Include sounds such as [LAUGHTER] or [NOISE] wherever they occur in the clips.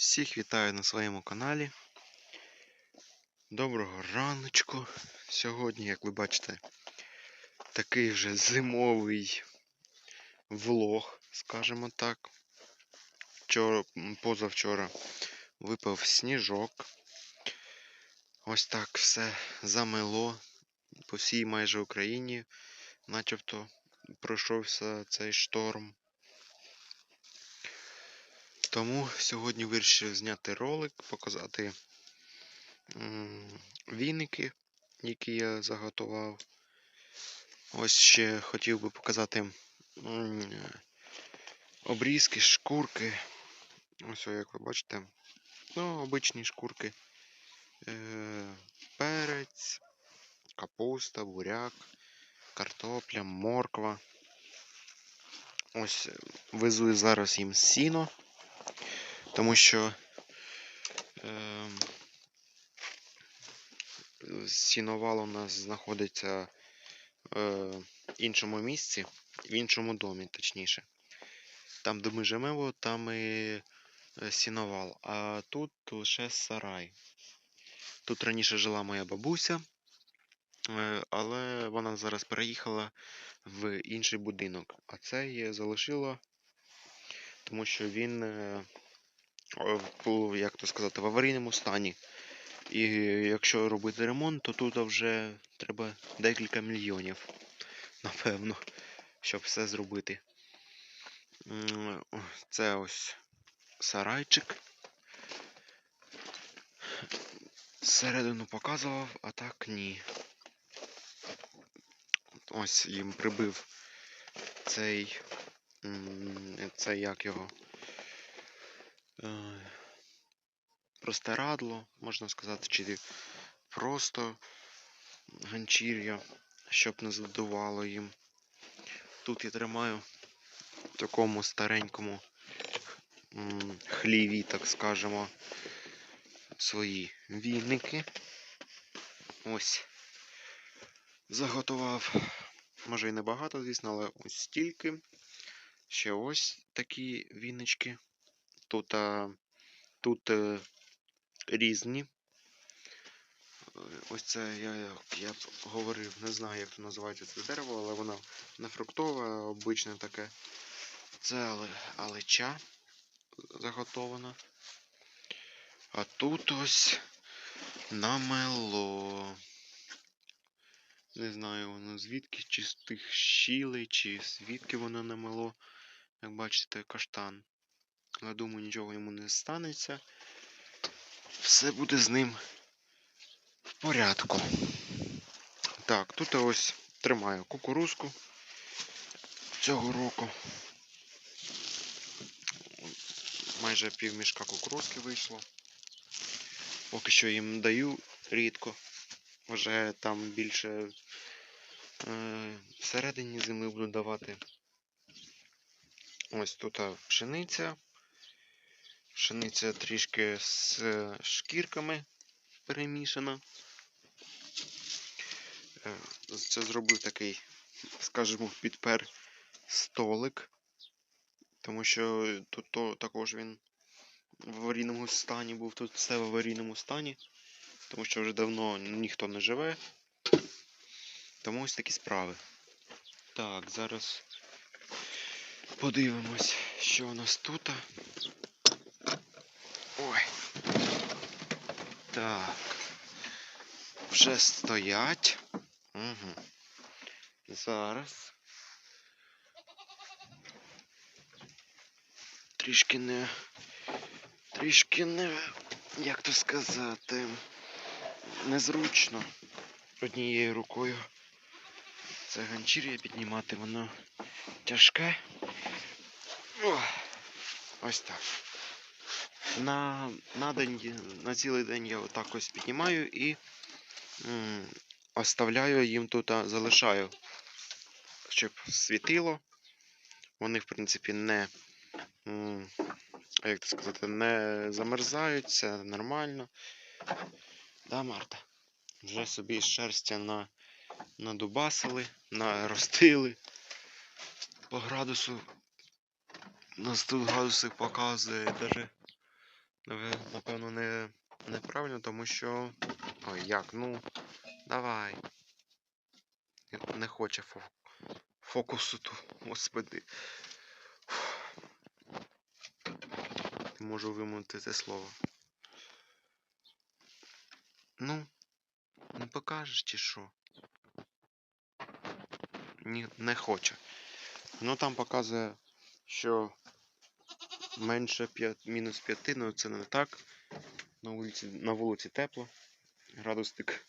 Всіх вітаю на своєму каналі. Доброго раночку. Сьогодні, як ви бачите, такий вже зимовий влог, скажімо так. Вчора, позавчора випав сніжок. Ось так все замело по всій майже Україні, начебто пройшовся цей шторм. Тому сьогодні вирішив зняти ролик, показати віники, які я заготував. Ось ще хотів би показати обрізки, шкурки. Ось як ви бачите. Ну, обичні шкурки. Е, перець, капуста, буряк, картопля, морква. Ось е, везу зараз їм сіно тому що е, сіновал у нас знаходиться е, в іншому місці, в іншому домі, точніше. Там, де ми живемо, там і е, сіновал, а тут лише сарай. Тут раніше жила моя бабуся, е, але вона зараз переїхала в інший будинок, а цей залишила, тому що він е, е, був, як то сказати, в аварійному стані. І якщо робити ремонт, то тут вже треба декілька мільйонів, [LAUGHS] напевно, щоб все зробити. Це ось сарайчик. Зсередину показував, а так ні. Ось їм прибив цей. Це як його. Е, простирадло, можна сказати, чи просто ганчір'я, щоб не задувало їм. Тут я тримаю в такому старенькому хліві, так скажемо, свої вінники. Ось. Заготував, може і небагато, звісно, але ось стільки. Ще ось такі віннички. Тут, а, тут е, різні. Ось це я, я говорив, не знаю, як то називається це дерево, але воно не фруктове, а обичне таке. Це але, алеча заготована. А тут ось намело. Не знаю воно звідки, чи з тих щілей, чи звідки воно намело. Як бачите, каштан. Але думаю, нічого йому не станеться. Все буде з ним в порядку. Так, тут я ось тримаю кукурузку цього року. Майже пів мішка кукурузки вийшло. Поки що їм даю рідко. Вже там більше е, всередині зими буду давати. Ось тут пшениця. Пшениця трішки з шкірками перемішана. Е, Це зробив такий, скажімо, підпер столик. Тому що тут то, також він в аварійному стані був, тут все в аварійному стані. Тому що вже давно ніхто не живе. Тому ось такі справи. Так, зараз подивимось, що у нас тут. Ой. Так. Вже стоять. Угу. Зараз. Трішки не. Трішки не. Як то сказати. Незручно. Однією рукою. Це ганчір'я піднімати, воно тяжке. Ось так. На, на день, на цілий день я отак ось піднімаю і м, оставляю їм тут, залишаю, щоб світило. Вони, в принципі, не, м, як сказати, не замерзають, це нормально. Да, Марта? Вже собі шерстя на, надубасили, наростили. По градусу. Нас тут градуси показує даже напевно, не, неправильно, тому що. Ой, як, ну. Давай. Не- хоче фо... фокусу ту, господи. Не можу вимовити це слово. Ну, не покажеш чи що? Ні, не хоче. Ну там показує, що менше 5, мінус 5, ну це не так. На вулиці, на вулиці тепло. Градусник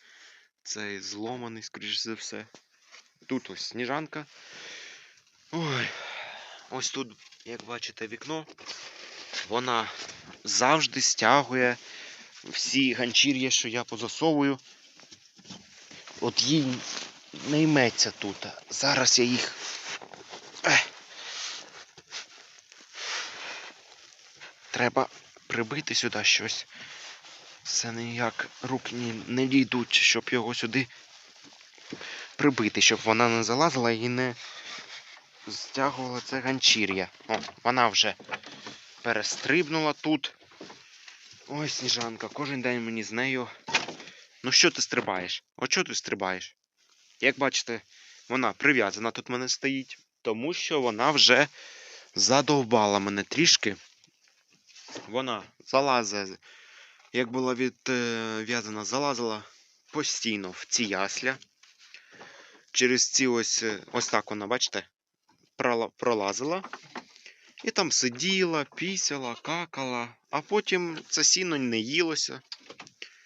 цей зломаний, скоріш за все. Тут ось сніжанка. Ой. Ось тут, як бачите, вікно. Вона завжди стягує всі ганчір'я, що я позасовую. От їй не йметься тут. Зараз я їх. Треба прибити сюди щось. Це ніяк руки не дійдуть, щоб його сюди прибити, щоб вона не залазила і не стягувала це ганчір'я. О, вона вже перестрибнула тут. Ой, сніжанка, кожен день мені з нею. Ну що ти стрибаєш? От що ти стрибаєш? Як бачите, вона прив'язана тут мене стоїть, тому що вона вже задовбала мене трішки. Вона залазить, як була відв'язана, залазила постійно в ці ясля. Через ці ось, е, ось так вона, бачите, пролазила. І там сиділа, пісяла, какала, а потім це сіно не їлося.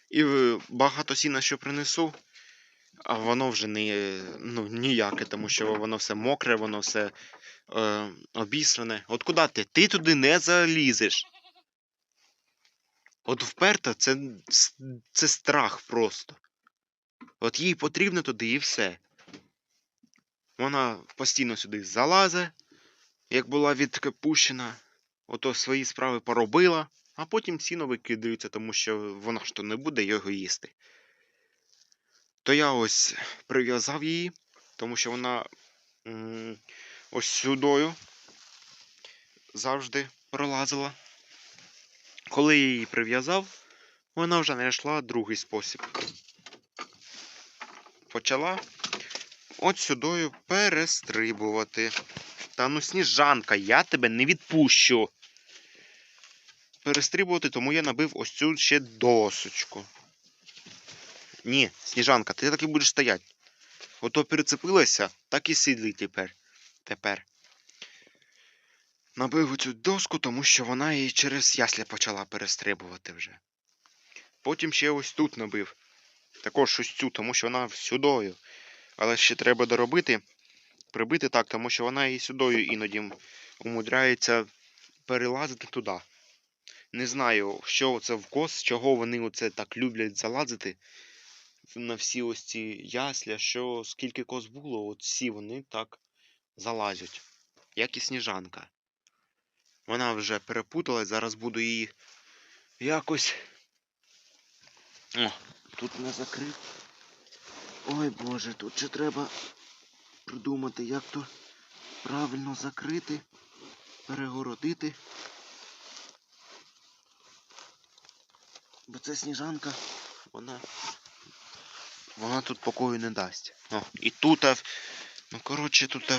І е, багато сіна, що принесу, а воно вже не е, ну, ніяке, тому що воно все мокре, воно все е, обісране. От куди ти? Ти туди не залізеш. От вперта це, це страх просто. От їй потрібно туди і все. Вона постійно сюди залазить, як була відпущена, ото свої справи поробила, а потім сіно викидається, тому що вона ж то не буде його їсти. То я ось прив'язав її, тому що вона ось сюдою завжди пролазила. Коли я її прив'язав, вона вже знайшла другий спосіб. Почала от сюдою перестрибувати. Та ну сніжанка, я тебе не відпущу. Перестрибувати, тому я набив ось цю ще досочку. Ні, сніжанка, ти так і будеш стояти. Ото перецепилася, так і сиди тепер. Тепер. Набив цю доску, тому що вона її через ясля почала перестрибувати вже. Потім ще ось тут набив. Також ось цю, тому що вона сюдою. Але ще треба доробити, прибити так, тому що вона і сюдою іноді умудряється перелазити туди. Не знаю, що це кос, чого вони оце так люблять залазити на всі ось ці ясля, що скільки кос було, от всі вони так залазять. Як і сніжанка. Вона вже перепуталась, зараз буду її якось. О, тут не закрив. Ой Боже, тут ще треба придумати, як то правильно закрити, перегородити. Бо це сніжанка, вона. Вона тут покою не дасть. О, і тут, ну коротше, тут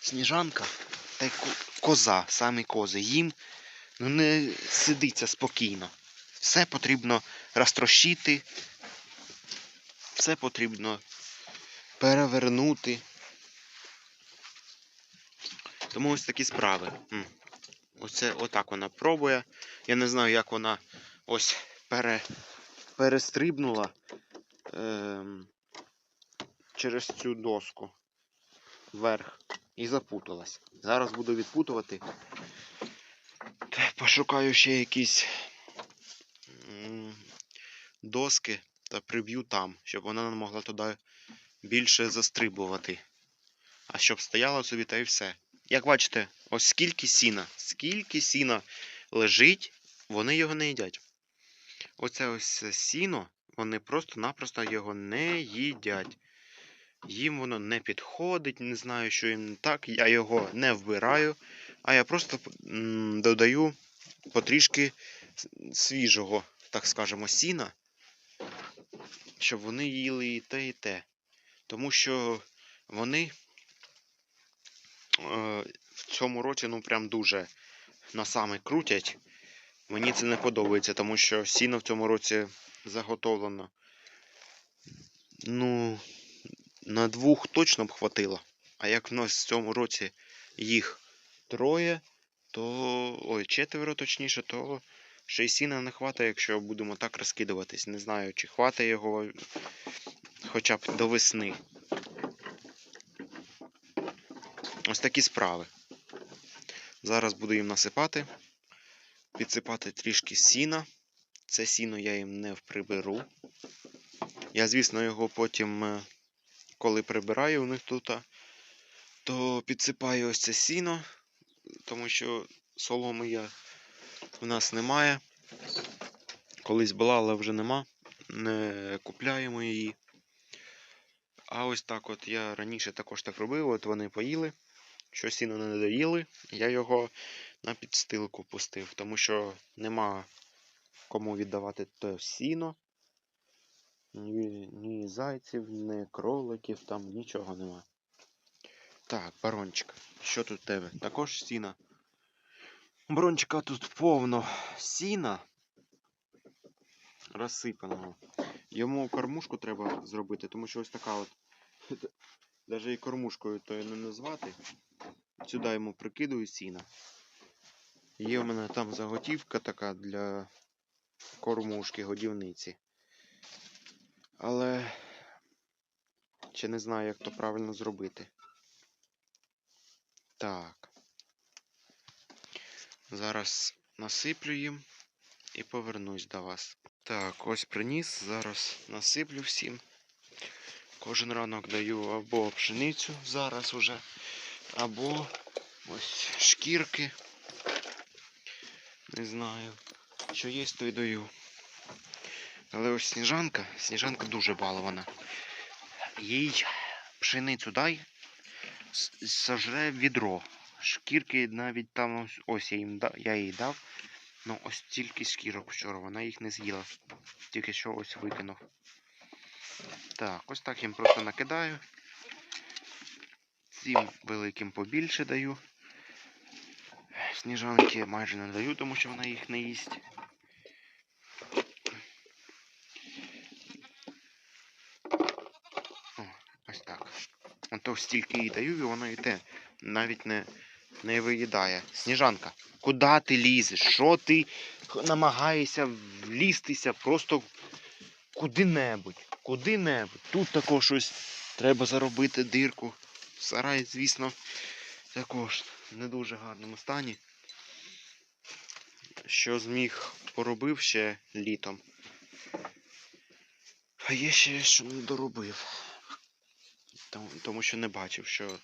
сніжанка та й коза, самі кози. Їм ну, не сидиться спокійно. Все потрібно розтрощити, все потрібно перевернути. Тому ось такі справи. Оце отак вона пробує. Я не знаю, як вона ось пере, перестрибнула ем, через цю доску вверх і запуталась. Зараз буду відпутувати. Пошукаю ще якісь доски та приб'ю там, щоб вона не могла туди більше застрибувати. А щоб стояла собі та й все. Як бачите, ось скільки сіна, скільки сіна лежить, вони його не їдять. Оце ось сіно, вони просто-напросто його не їдять. Їм воно не підходить, не знаю, що їм не так. Я його не вбираю, а я просто додаю потрішки свіжого, так скажемо, сіна, щоб вони їли і те, і те. Тому що вони е, в цьому році ну прям дуже носами крутять. Мені це не подобається, тому що сіно в цьому році заготовлено. Ну, на двох точно б хватило. А як в нас в цьому році їх троє, то. Ой, четверо точніше, то ще й сіна не хватає, якщо будемо так розкидуватись. Не знаю, чи хватає його хоча б до весни. Ось такі справи. Зараз буду їм насипати, підсипати трішки сіна. Це сіно я їм не приберу. Я, звісно, його потім, е, коли прибираю у них тут, то підсипаю ось це сіно, тому що соломи я в нас немає. Колись була, але вже нема. Не купляємо її. А ось так от я раніше також так робив, от вони поїли, що сіно не доїли, я його на підстилку пустив, тому що нема кому віддавати те сіно. Ні, ні зайців, ні кроликів, там нічого нема. Так, барончик, що тут в тебе? Також сіна. Барончика тут повно сіна розсипаного. Йому кормушку треба зробити, тому що ось така от. [LAUGHS] Навіть і кормушкою то не назвати. Сюди йому прикидую сіна. Є у мене там заготівка така для кормушки, годівниці. Але ще не знаю, як то правильно зробити. Так. Зараз насиплю їм і повернусь до вас. Так, ось приніс. Зараз насиплю всім. Кожен ранок даю або пшеницю зараз уже, або ось шкірки. Не знаю, що є, то й даю. Але ось сніжанка, сніжанка дуже балована. Їй пшеницю дай, сожре відро. Шкірки навіть там ось, ось я, їм я їй дав. Ну ось тільки шкірок вчора, вона їх не з'їла. Тільки що ось викинув. Так, ось так їм просто накидаю. Цим великим побільше даю. Сніжанки майже не даю, тому що вона їх не їсть. О, ось так. Ото стільки їй даю, і воно те навіть не, не виїдає. Сніжанка, куди ти лізеш? Що ти намагаєшся влізтися просто куди-небудь? Куди-небудь. Тут також щось треба заробити дирку. Сарай, звісно, також в не дуже гарному стані. Що зміг поробив ще літом. А є ще що не доробив. Тому, що не бачив, що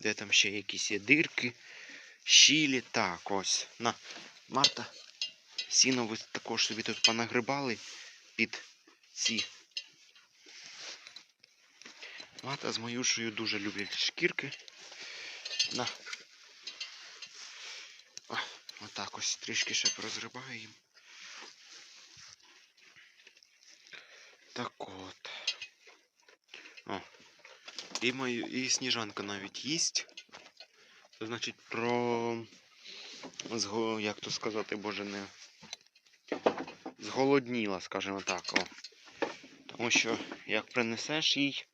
де там ще якісь є дирки, щілі. Так, ось. На, Марта, сіно ви також собі тут понагрибали під ці. Марта з Маюшею дуже люблять шкірки. На. Отак ось трішки ще порозрибаю їм. Так от. І мою, і сніжанка навіть їсть. Значить про. Як то сказати, боже, не. Зголодніла, скажімо так. О. Тому що як принесеш їй,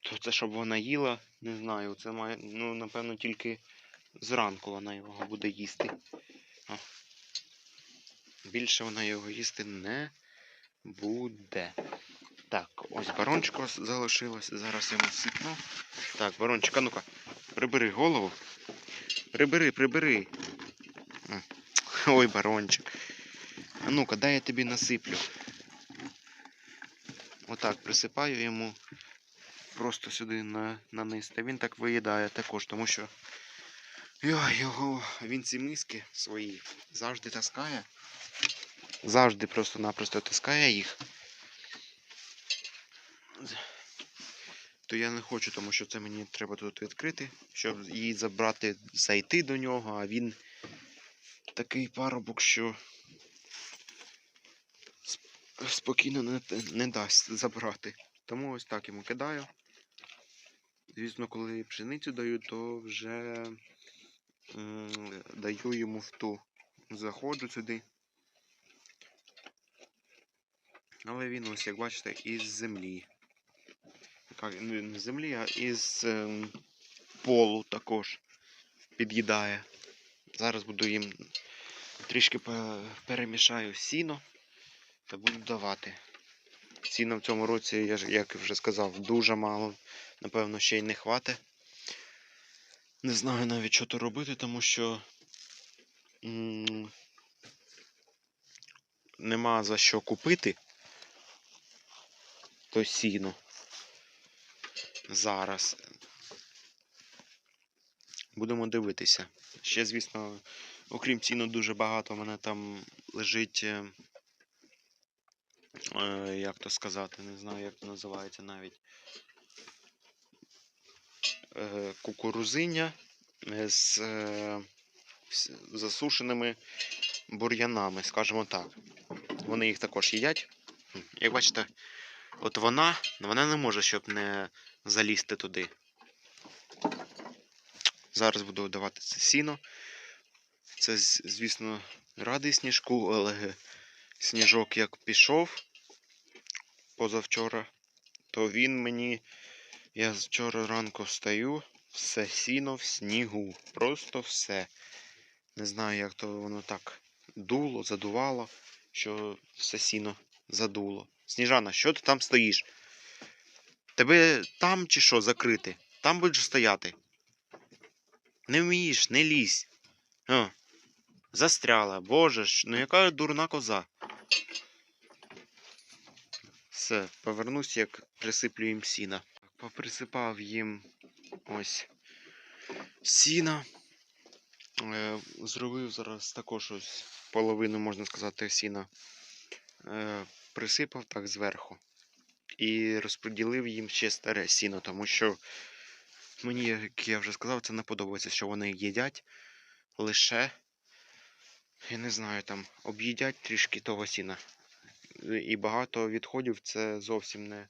то це щоб вона їла, не знаю, це має. Ну, напевно, тільки зранку вона його буде їсти. О. Більше вона його їсти не буде. Так, ось барончик у вас залишилось. Зараз я насипну. Так, барончик, а ну-ка, прибери голову. Прибери, прибери. Ой, барончик. А ну-ка, дай я тобі насиплю. Отак присипаю йому просто сюди на, на низ. Та він так виїдає також, тому що йо, його, він ці миски свої завжди таскає. Завжди просто-напросто таскає їх. То я не хочу, тому що це мені треба тут відкрити, щоб її забрати, зайти до нього, а він такий парубок, що спокійно не, не дасть забрати. Тому ось так йому кидаю. Звісно, коли пшеницю даю, то вже даю йому в ту. Заходжу сюди. Але він ось, як бачите, із землі. Ну, не землі, а із ем, полу також під'їдає. Зараз буду їм трішки перемішаю сіно та буду давати. Сіна в цьому році, я як вже сказав, дуже мало. Напевно, ще й не хватить. Не знаю навіть, що то робити, тому що нема за що купити то сіно зараз. Будемо дивитися. Ще, звісно, окрім сіну, дуже багато в мене там лежить. е, е, як то сказати, не знаю, як це називається навіть. Е, кукурузиння е, з е, засушеними бур'янами, скажімо так. Вони їх також їдять. Як бачите, от вона, вона не може, щоб не залізти туди. Зараз буду давати це сіно. Це, звісно, радий сніжку, але сніжок як пішов позавчора, то він мені. Я вчора ранку встаю, все сіно в снігу. Просто все. Не знаю, як то воно так дуло, задувало, що все сіно задуло. Сніжана, що ти там стоїш? Тебе там чи що закрити? Там будеш стояти. Не вмієш, не лізь. О, застряла. Боже ж, ну яка дурна коза. Все, повернусь, як присиплю їм сіна. Поприсипав їм ось сіна. Е, зробив зараз також ось половину, можна сказати, сіна. Присипав так зверху. І розподілив їм ще старе сіно, тому що мені, як я вже сказав, це не подобається, що вони їдять лише, я не знаю, там об'їдять трішки того сіна. І багато відходів це зовсім не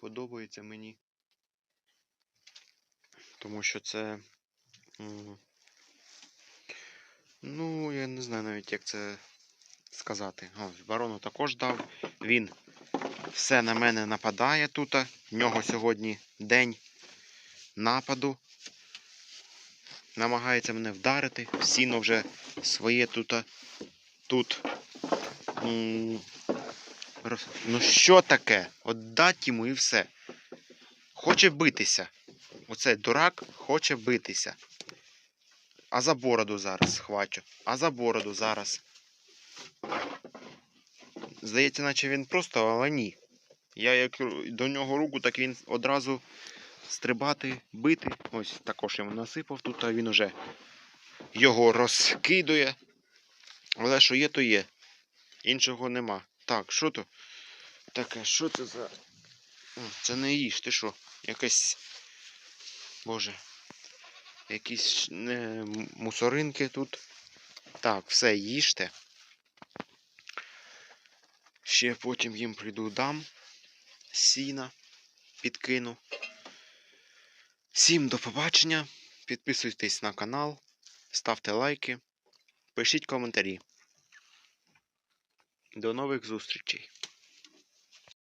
подобається мені. Тому що це. Ну, я не знаю навіть, як це сказати. Ось, барону також дав. Він все на мене нападає тут. В нього сьогодні день нападу. Намагається мене вдарити. Сіно вже своє тут. Тут. Ну що таке? От дать йому і все. Хоче битися. Оцей дурак хоче битися. А за бороду зараз схвачу. А за бороду зараз. Здається, наче він просто, але ні. Я як до нього руку, так він одразу стрибати, бити. Ось також йому насипав тут, а він уже його розкидує. Але що є, то є. Іншого нема. Так, що то? Таке, що це за. Це не їж, ти що? Якась. Боже. Якісь не, мусоринки тут. Так, все, їжте. Ще потім їм прийду дам сіна, підкину. Всім до побачення. Підписуйтесь на канал, ставте лайки, пишіть коментарі. До нових зустрічей!